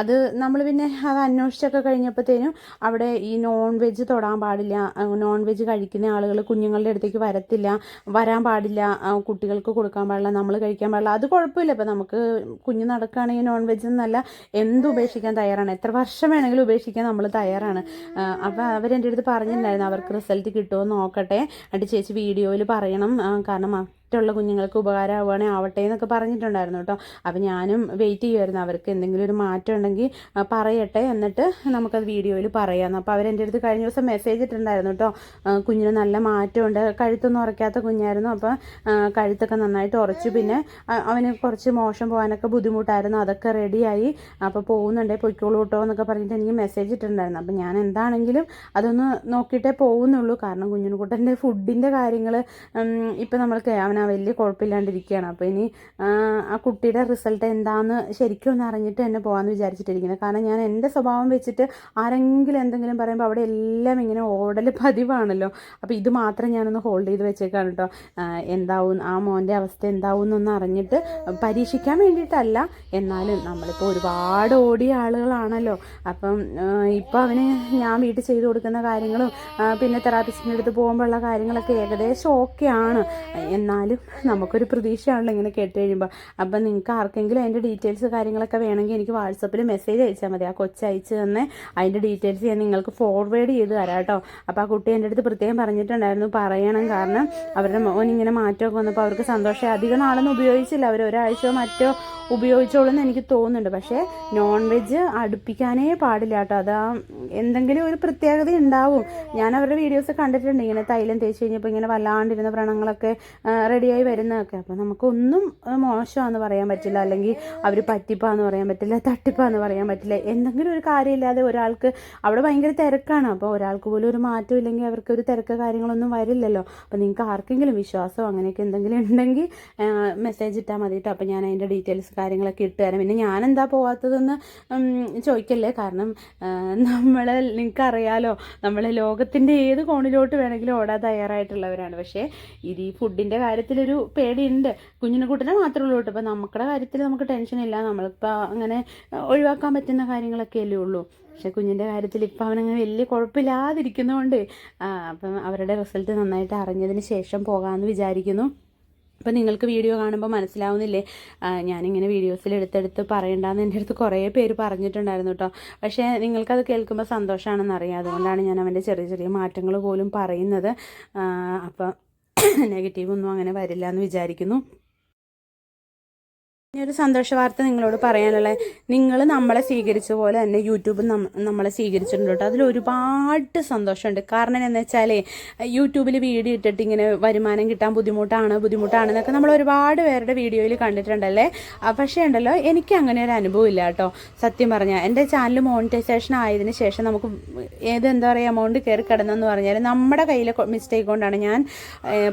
അത് നമ്മൾ പിന്നെ അത് അന്വേഷിച്ചൊക്കെ കഴിഞ്ഞപ്പോഴത്തേനും അവിടെ ഈ നോൺ വെജ് തൊടാൻ പാടില്ല നോൺ വെജ് കഴിക്കുന്ന ആളുകൾ കുഞ്ഞുങ്ങളുടെ അടുത്തേക്ക് വരത്തില്ല വരാൻ പാടില്ല കുട്ടികൾക്ക് കൊടുക്കാൻ പാടില്ല നമ്മൾ കഴിക്കാൻ പാടില്ല. അത് കുഴപ്പമില്ല. ഇപ്പം നമുക്ക് കുഞ്ഞ് നടക്കുകയാണെങ്കിൽ നോൺ വെജ് എന്നല്ല എന്ത് ഉപേക്ഷിക്കാൻ തയ്യാറാണ്? എത്ര വർഷം വേണമെങ്കിലും ഉപേക്ഷിക്കാൻ നമ്മൾ തയ്യാറാണ്. അപ്പോൾ അവരെന്റെ അടുത്ത് പറഞ്ഞിട്ടുണ്ടായിരുന്നു അവർക്ക് റിസൾട്ട് കിട്ടുമോ നോക്കട്ടെ. അടി ചേച്ചി വീഡിയോയിൽ പറയണം. കാരണം മറ്റുള്ള കുഞ്ഞുങ്ങൾക്ക് ഉപകാരമാവുകയാണെങ്കിൽ ആവട്ടെ എന്നൊക്കെ പറഞ്ഞിട്ടുണ്ടായിരുന്നു കേട്ടോ. അപ്പോൾ ഞാനും വെയിറ്റ് ചെയ്യുമായിരുന്നു അവർക്ക് എന്തെങ്കിലും ഒരു മാറ്റം ഉണ്ടെങ്കിൽ പറയട്ടെ എന്നിട്ട് നമുക്കത് വീഡിയോയിൽ പറയാമെന്ന് അപ്പോൾ അവരെന്റെ അടുത്ത് കഴിഞ്ഞ ദിവസം മെസ്സേജ് ഇട്ടിട്ടുണ്ടായിരുന്നു കേട്ടോ. കുഞ്ഞിന് നല്ല മാറ്റമുണ്ട്. കഴുത്തൊന്നും ഉറയ്ക്കാത്ത കുഞ്ഞായിരുന്നു. അപ്പോൾ കഴുത്തൊക്കെ നന്നായിട്ട് ഉറച്ചു. പിന്നെ അവന് കുറച്ച് മോശം പോകാനൊക്കെ ബുദ്ധിമുട്ടായിരുന്നു. അതൊക്കെ റെഡിയായി അപ്പോൾ പോകുന്നുണ്ടേ പൊയ്ക്കോളൂ കേട്ടോ എന്നൊക്കെ പറഞ്ഞിട്ട് എനിക്ക് മെസ്സേജ് ഇട്ടിട്ടുണ്ടായിരുന്നു. അപ്പോൾ ഞാൻ എന്താണെങ്കിലും അതൊന്ന് നോക്കിയിട്ടേ പോകുന്നുള്ളൂ. കാരണം കുഞ്ഞിനുകുട്ടന്റെ ഫുഡിന്റെ കാര്യങ്ങൾ ഇപ്പം നമ്മൾക്ക് അവൻ അവൻ വലിയ കുഴപ്പമില്ലാണ്ടിരിക്കുകയാണ് അപ്പോൾ ഇനി ആ, കുട്ടിയുടെ റിസൾട്ട് എന്താണെന്ന് ശരിക്കും ഒന്ന് അറിഞ്ഞിട്ട് തന്നെ പോകാമെന്ന് വിചാരിച്ചിട്ടിരിക്കുന്നത് കാരണം ഞാൻ എന്റെ സ്വഭാവം വെച്ചിട്ട് ആരെങ്കിലും എന്തെങ്കിലും പറയുമ്പോൾ അവിടെ എല്ലാം ഇങ്ങനെ ഓടൽ പതിവാണല്ലോ. അപ്പോൾ ഇത് മാത്രം ഞാനൊന്ന് ഹോൾഡ് ചെയ്ത് വെച്ചേക്കാണ് കേട്ടോ എന്താവും ആ മോന്റെ അവസ്ഥ എന്താവും എന്നൊന്ന് അറിഞ്ഞിട്ട് പരീക്ഷിക്കാൻ വേണ്ടിയിട്ടല്ല. എന്നാലും നമ്മളിപ്പോൾ ഒരുപാട് ഓടിയ ആളുകളാണല്ലോ. അപ്പം ഇപ്പോൾ അവന് ഞാൻ വീട്ടിൽ ചെയ്തു കൊടുക്കുന്ന കാര്യങ്ങളും പിന്നെ തെറാപ്പിസ്റ്റിന്റെ അടുത്ത് പോകുമ്പോഴുള്ള കാര്യങ്ങളൊക്കെ ഏകദേശം ഓക്കെയാണ് എന്നാലും നമുക്കൊരു പ്രതീക്ഷയാണല്ലോ ഇങ്ങനെ കേട്ട് കഴിയുമ്പോൾ അപ്പം നിങ്ങൾക്ക് ആർക്കെങ്കിലും അതിന്റെ ഡീറ്റെയിൽസ് കാര്യങ്ങളൊക്കെ വേണമെങ്കിൽ എനിക്ക് വാട്സപ്പിൽ മെസ്സേജ് അയച്ചാൽ മതി. ആ കൊച്ചു അയച്ച് തന്നെ അതിന്റെ ഡീറ്റെയിൽസ് ഞാൻ നിങ്ങൾക്ക് ഫോർവേഡ് ചെയ്ത് തരാം കേട്ടോ. അപ്പോൾ ആ കുട്ടി എന്റെ അടുത്ത് പ്രത്യേകം പറഞ്ഞിട്ടുണ്ടായിരുന്നു പറയണം കാരണം അവരുടെ മോൻ ഇങ്ങനെ മാറ്റമൊക്കെ വന്നപ്പോൾ അവർക്ക് സന്തോഷം അധികം നാളൊന്നും ഉപയോഗിച്ചില്ല. അവർ ഒരാഴ്ചയോ മറ്റോ ഉപയോഗിച്ചോളൂ എന്ന് എനിക്ക് തോന്നുന്നുണ്ട്. പക്ഷേ നോൺ വെജ് അടുപ്പിക്കാനേ പാടില്ല കേട്ടോ. അത് എന്തെങ്കിലും ഒരു പ്രത്യേകത ഉണ്ടാവും. ഞാൻ അവരുടെ വീഡിയോസ് കണ്ടിട്ടുണ്ട്. ഇങ്ങനെ തൈലം തേച്ച് കഴിഞ്ഞപ്പോൾ ഇങ്ങനെ വല്ലാണ്ടിരുന്ന വ്രണങ്ങളൊക്കെ റെഡിയായി വരുന്നതൊക്കെ. അപ്പോൾ നമുക്കൊന്നും മോശമാണെന്ന് പറയാൻ പറ്റില്ല. അല്ലെങ്കിൽ അവർ പറ്റിപ്പാന്ന് പറയാൻ പറ്റില്ല തട്ടിപ്പാന്ന് പറയാൻ പറ്റില്ല. എന്തെങ്കിലും ഒരു കാര്യമില്ലാതെ ഒരാൾക്ക് അവിടെ ഭയങ്കര തിരക്കാണ്. അപ്പോൾ ഒരാൾക്ക് പോലും ഒരു മാറ്റം ഇല്ലെങ്കിൽ അവർക്ക് ഒരു തിരക്ക് കാര്യങ്ങളൊന്നും വരില്ലല്ലോ. അപ്പോൾ നിങ്ങൾക്ക് ആർക്കെങ്കിലും വിശ്വാസമോ അങ്ങനെയൊക്കെ എന്തെങ്കിലും ഉണ്ടെങ്കിൽ മെസ്സേജ് ഇട്ടാൽ മതി കേട്ടോ അപ്പോൾ ഞാൻ അതിന്റെ ഡീറ്റെയിൽസ് കാര്യങ്ങളൊക്കെ ഇട്ട് തരാം. പിന്നെ ഞാൻ എന്താ പോവാത്തതെന്ന് ചോദിക്കല്ലേ? കാരണം നമ്മൾ നിങ്ങൾക്കറിയാലോ നമ്മൾ ലോകത്തിന്റെ ഏത് കോണിലോട്ട് വേണമെങ്കിലും ഓടാൻ തയ്യാറായിട്ടുള്ളവരാണ്. പക്ഷേ ഇത് ഈ ഫുഡിന്റെ കാര്യത്തിലൊരു പേടിയുണ്ട്. കുഞ്ഞിനെ കുട്ടനെ മാത്രമേ ഉള്ളൂ കേട്ടോ. അപ്പോൾ നമ്മുടെ കാര്യത്തിൽ നമുക്ക് ടെൻഷനില്ല നമ്മളിപ്പോൾ അങ്ങനെ ഒഴിവാക്കാൻ പറ്റുന്ന കാര്യങ്ങളൊക്കെ അല്ലേ ഉള്ളൂ. പക്ഷെ കുഞ്ഞിന്റെ കാര്യത്തിൽ ഇപ്പം അവനങ്ങനെ വലിയ കുഴപ്പമില്ലാതിരിക്കുന്നതുകൊണ്ട് അപ്പം അവരുടെ റിസൾട്ട് നന്നായിട്ട് അറിഞ്ഞതിന് ശേഷം പോകാമെന്ന് വിചാരിക്കുന്നു. അപ്പം നിങ്ങൾക്ക് വീഡിയോ കാണുമ്പോൾ മനസ്സിലാവുന്നില്ലേ? ഞാനിങ്ങനെ വീഡിയോസിൽ എടുത്തെടുത്ത് പറയണ്ടെന്ന് എന്റെ അടുത്ത് കുറേ പേര് പറഞ്ഞിട്ടുണ്ടായിരുന്നു കേട്ടോ. പക്ഷേ നിങ്ങൾക്കത് കേൾക്കുമ്പോൾ സന്തോഷമാണെന്ന് അറിയാം അതുകൊണ്ടാണ് ഞാൻ അവന്റെ ചെറിയ ചെറിയ മാറ്റങ്ങൾ പോലും പറയുന്നത്. അപ്പം നെഗറ്റീവ് ഒന്നും അങ്ങനെ വരില്ല എന്ന് വിചാരിക്കുന്നു. ഒരു സന്തോഷ വാർത്ത നിങ്ങളോട് പറയാനുള്ളത് നിങ്ങൾ നമ്മളെ സ്വീകരിച്ച പോലെ തന്നെ യൂട്യൂബ് നമ്മളെ സ്വീകരിച്ചിട്ടുണ്ട് കേട്ടോ. അതിൽ ഒരുപാട് സന്തോഷമുണ്ട്. കാരണം എന്ന് വെച്ചാലേ യൂട്യൂബിൽ വീഡിയോ ഇട്ടിട്ട് ഇങ്ങനെ വരുമാനം കിട്ടാൻ ബുദ്ധിമുട്ടാണ് ബുദ്ധിമുട്ടാണ് എന്നൊക്കെ നമ്മൾ ഒരുപാട് പേരുടെ വീഡിയോയിൽ കണ്ടിട്ടുണ്ടല്ലേ? പക്ഷേ ഉണ്ടല്ലോ എനിക്ക് അങ്ങനെ ഒരു അനുഭവം ഇല്ല കേട്ടോ. സത്യം പറഞ്ഞാൽ എന്റെ ചാനൽ മോണിറ്റൈസേഷൻ ആയതിനു ശേഷം നമുക്ക് ഏത് എന്താ പറയുക എമൗണ്ട് കയറി കിടന്നെന്ന് പറഞ്ഞാൽ നമ്മുടെ കയ്യിലെ മിസ്റ്റേക്ക് കൊണ്ടാണ് ഞാൻ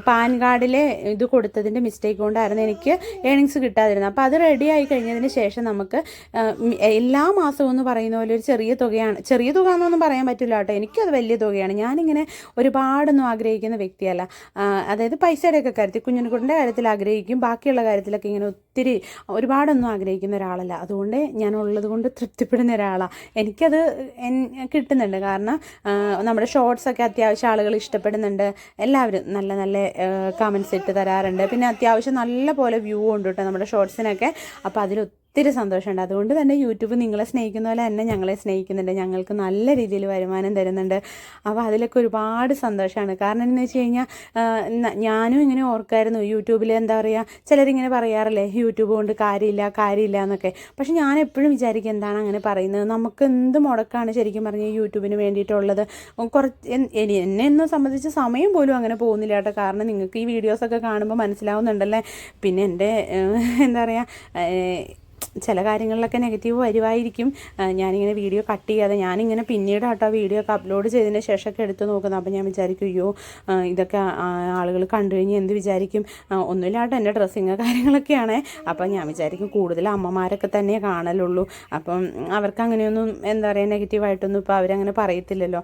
പാൻ കാർഡിലെ ഇത് കൊടുത്തതിന്റെ മിസ്റ്റേക്ക് കൊണ്ടായിരുന്നു എനിക്ക് ഏണിങ്സ് കിട്ടാതിരുന്നത്. അപ്പോൾ അത് റെഡി ആയി കഴിഞ്ഞതിന് ശേഷം നമുക്ക് എല്ലാ മാസവും എന്ന് പറയുന്ന പോലെ ഒരു ചെറിയ തുകയാണ്. ചെറിയ തുക എന്നൊന്നും പറയാൻ പറ്റില്ല കേട്ടോ. എനിക്കത് വലിയ തുകയാണ്. ഞാനിങ്ങനെ ഒരുപാടൊന്നും ആഗ്രഹിക്കുന്ന വ്യക്തിയല്ല. അതായത് പൈസയുടെയൊക്കെ കാര്യത്തിൽ കുഞ്ഞിനെക്കുട്ടിന്റെ കാര്യത്തിൽ ആഗ്രഹിക്കും. ബാക്കിയുള്ള കാര്യത്തിലൊക്കെ ഇങ്ങനെ ഒത്തിരി ഒരുപാടൊന്നും ആഗ്രഹിക്കുന്ന ഒരാളല്ല. അതുകൊണ്ട് ഞാൻ ഉള്ളത് കൊണ്ട് തൃപ്തിപ്പെടുന്ന ഒരാളാണ് എനിക്കത് കിട്ടുന്നുണ്ട്. കാരണം നമ്മുടെ ഷോർട്സ് ഒക്കെ അത്യാവശ്യം ആളുകൾ ഇഷ്ടപ്പെടുന്നുണ്ട്. എല്ലാവരും നല്ല നല്ല കമൻസ് ഇട്ട് തരാറുണ്ട്. പിന്നെ അത്യാവശ്യം നല്ല പോലെ വ്യൂ ഉണ്ട് കേട്ടോ നമ്മുടെ ഷോർട്സിനൊക്കെ അപ്പോൾ അതിൽ ഒത്തിരി സന്തോഷമുണ്ട്. അതുകൊണ്ട് തന്നെ യൂട്യൂബ് നിങ്ങളെ സ്നേഹിക്കുന്ന പോലെ തന്നെ ഞങ്ങളെ സ്നേഹിക്കുന്നുണ്ട്. ഞങ്ങൾക്ക് നല്ല രീതിയിൽ വരുമാനം തരുന്നുണ്ട്. അപ്പോൾ അതിലൊക്കെ ഒരുപാട് സന്തോഷമാണ്. കാരണം എന്ന് വെച്ച് കഴിഞ്ഞാൽ ഞാനും ഇങ്ങനെ ഓർക്കായിരുന്നു. യൂട്യൂബിൽ എന്താ പറയുക ചിലരിങ്ങനെ പറയാറില്ലേ യൂട്യൂബ് കൊണ്ട് കാര്യമില്ല കാര്യമില്ല എന്നൊക്കെ. പക്ഷെ ഞാൻ എപ്പോഴും വിചാരിക്കും എന്താണ് അങ്ങനെ പറയുന്നത്? നമുക്ക് എന്ത് മുടക്കാണ് ശരിക്കും പറഞ്ഞാൽ യൂട്യൂബിന് വേണ്ടിയിട്ടുള്ളത്? കുറച്ച് ഇനി എനി- എന്നെ എന്നെ സംബന്ധിച്ച് സമയം പോലും അങ്ങനെ പോകുന്നില്ല കേട്ടോ. കാരണം നിങ്ങൾക്ക് ഈ വീഡിയോസൊക്കെ കാണുമ്പോൾ മനസ്സിലാവുന്നുണ്ടല്ലേ? പിന്നെ എന്റെ എന്താ പറയുക ചില കാര്യങ്ങളിലൊക്കെ നെഗറ്റീവ് വരുമായിരിക്കും ആ, ഞാനിങ്ങനെ വീഡിയോ കട്ട് ചെയ്യാതെ ഞാനിങ്ങനെ പിന്നീട് കേട്ടോ വീഡിയോ ഒക്കെ അപ്ലോഡ് ചെയ്തതിന് ശേഷമൊക്കെ എടുത്ത് നോക്കുന്നത്. അപ്പോൾ ഞാൻ വിചാരിക്കും അയ്യോ ഇതൊക്കെ ആളുകൾ കണ്ടു കഴിഞ്ഞ് എന്ത് വിചാരിക്കും? ഒന്നുമില്ല കേട്ടോ എന്റെ ഡ്രസ്സിങ് കാര്യങ്ങളൊക്കെയാണ്. അപ്പോൾ ഞാൻ വിചാരിക്കും കൂടുതൽ അമ്മമാരൊക്കെ തന്നെ കാണലുള്ളൂ. അപ്പം അവർക്ക് അങ്ങനെയൊന്നും എന്താ പറയുക നെഗറ്റീവായിട്ടൊന്നും ഇപ്പോൾ അവരങ്ങനെ പറയത്തില്ലല്ലോ.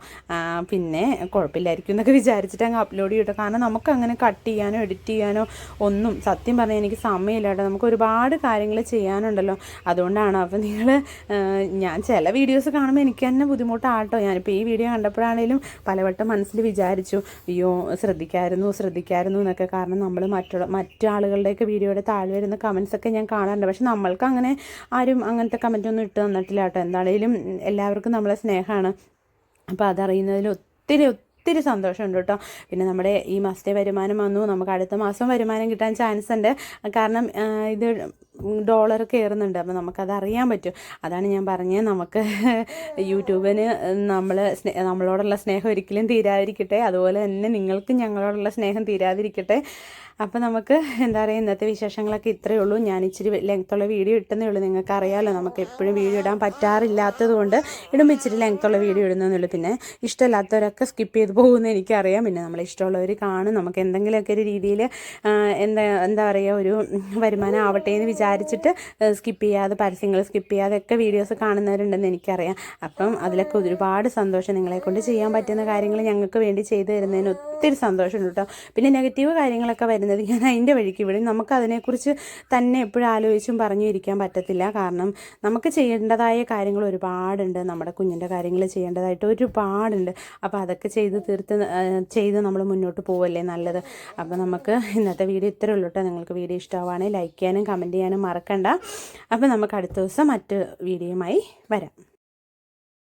പിന്നെ കുഴപ്പമില്ലായിരിക്കും എന്നൊക്കെ വിചാരിച്ചിട്ട് അങ്ങ് അപ്ലോഡ് ചെയ്യട്ടോ കാരണം നമുക്ക് അങ്ങനെ കട്ട് ചെയ്യാനോ എഡിറ്റ് ചെയ്യാനോ ഒന്നും സത്യം പറഞ്ഞാൽ എനിക്ക് സമയമില്ല കേട്ടോ നമുക്ക് ഒരുപാട് കാര്യങ്ങൾ ചെയ്യാനുണ്ടല്ലോ. അതുകൊണ്ടാണ് അപ്പോൾ നിങ്ങൾ ഞാൻ ചില വീഡിയോസ് കാണുമ്പോൾ എനിക്ക് തന്നെ ബുദ്ധിമുട്ടാട്ടോ. ഞാനിപ്പോൾ ഈ വീഡിയോ കണ്ടപ്പോഴാണേലും പലവട്ടം മനസ്സിൽ വിചാരിച്ചു അയ്യോ ശ്രദ്ധിക്കായിരുന്നു ശ്രദ്ധിക്കായിരുന്നു എന്നൊക്കെ. കാരണം നമ്മൾ മറ്റുള്ള മറ്റാളുകളുടെയൊക്കെ വീഡിയോയുടെ താഴെ വരുന്ന കമൻസൊക്കെ ഞാൻ കാണാറുണ്ട്. പക്ഷെ നമ്മൾക്ക് അങ്ങനെ ആരും അങ്ങനത്തെ കമന്റ് ഒന്നും ഇട്ട് തന്നിട്ടില്ല കേട്ടോ എന്താണേലും എല്ലാവർക്കും നമ്മളെ സ്നേഹമാണ് അപ്പോൾ അതറിയുന്നതിൽ ഒത്തിരി ഒത്തിരി സന്തോഷമുണ്ട് കേട്ടോ. പിന്നെ നമ്മുടെ ഈ മാസത്തെ വരുമാനം വന്നു. നമുക്ക് അടുത്ത മാസം വരുമാനം കിട്ടാൻ ചാൻസ് ഉണ്ട്. കാരണം ഇത് ഡോളർ കയറുന്നുണ്ട്. അപ്പോൾ നമുക്കത് അറിയാൻ പറ്റും. അതാണ് ഞാൻ പറഞ്ഞത് നമുക്ക് യൂട്യൂബിന് നമ്മൾ നമ്മളോടുള്ള സ്നേഹം ഒരിക്കലും തീരാതിരിക്കട്ടെ. അതുപോലെ തന്നെ നിങ്ങൾക്ക് ഞങ്ങളോടുള്ള സ്നേഹം തീരാതിരിക്കട്ടെ. അപ്പോൾ നമുക്ക് എന്താ പറയുക ഇന്നത്തെ വിശേഷങ്ങളൊക്കെ ഇത്രയേ ഉള്ളൂ. ഞാൻ ഇച്ചിരി ലെങ്ത്തുള്ള വീഡിയോ ഇട്ടുന്നേ ഉള്ളൂ. നിങ്ങൾക്ക് അറിയാമല്ലോ നമുക്ക് എപ്പോഴും വീഡിയോ ഇടാൻ പറ്റാറില്ലാത്തത് കൊണ്ട് ഇടുമ്പോൾ ഇച്ചിരി ലെങ്ത്തുള്ള വീഡിയോ ഇടുന്നതെന്നുള്ളൂ പിന്നെ ഇഷ്ടമില്ലാത്തവരൊക്കെ സ്കിപ്പ് ചെയ്ത് പോകുമെന്ന് എനിക്കറിയാം. പിന്നെ നമ്മൾ ഇഷ്ടമുള്ളവർ കാണും. നമുക്ക് എന്തെങ്കിലുമൊക്കെ ഒരു രീതിയിൽ എന്താ എന്താ പറയുക ഒരു വരുമാനം ആവട്ടെ എന്ന് വിചാരിച്ചിട്ട് സ്കിപ്പ് ചെയ്യാതെ പരസ്യങ്ങൾ സ്കിപ്പ് ചെയ്യാതെ ഒക്കെ വീഡിയോസ് കാണുന്നവരുണ്ടെന്ന് എനിക്കറിയാം. അപ്പം അതിലൊക്കെ ഒരുപാട് സന്തോഷം നിങ്ങളെ കൊണ്ട് ചെയ്യാൻ പറ്റുന്ന കാര്യങ്ങൾ ഞങ്ങൾക്ക് വേണ്ടി ചെയ്തു തരുന്നതിന് ഒത്തിരി സന്തോഷമുണ്ട് കേട്ടോ. പിന്നെ നെഗറ്റീവ് കാര്യങ്ങളൊക്കെ വരുന്നത് ഞാൻ അതിന്റെ വഴിക്ക് വിടും. നമുക്ക് അതിനെക്കുറിച്ച് തന്നെ എപ്പോഴും ആലോചിച്ചും പറഞ്ഞു ഇരിക്കാൻ പറ്റത്തില്ല. കാരണം നമുക്ക് ചെയ്യേണ്ടതായ കാര്യങ്ങൾ ഒരുപാടുണ്ട്. നമ്മുടെ കുഞ്ഞിന്റെ കാര്യങ്ങൾ ചെയ്യേണ്ടതായിട്ട് ഒരുപാടുണ്ട്. അപ്പോൾ അതൊക്കെ ചെയ്ത് തീർത്ത് ചെയ്ത് നമ്മൾ മുന്നോട്ട് പോവല്ലേ നല്ലത്. അപ്പോൾ നമുക്ക് ഇന്നത്തെ വീഡിയോ ഇത്രയേ ഉള്ളൂ കേട്ടോ. നിങ്ങൾക്ക് വീഡിയോ ഇഷ്ടമാവുകയാണെങ്കിൽ ലൈക്ക് ചെയ്യാനും കമന്റ് ചെയ്യാനും മറക്കണ്ട. അപ്പോൾ നമുക്ക് അടുത്ത ദിവസം മറ്റ് വീഡിയോയുമായി വരാം.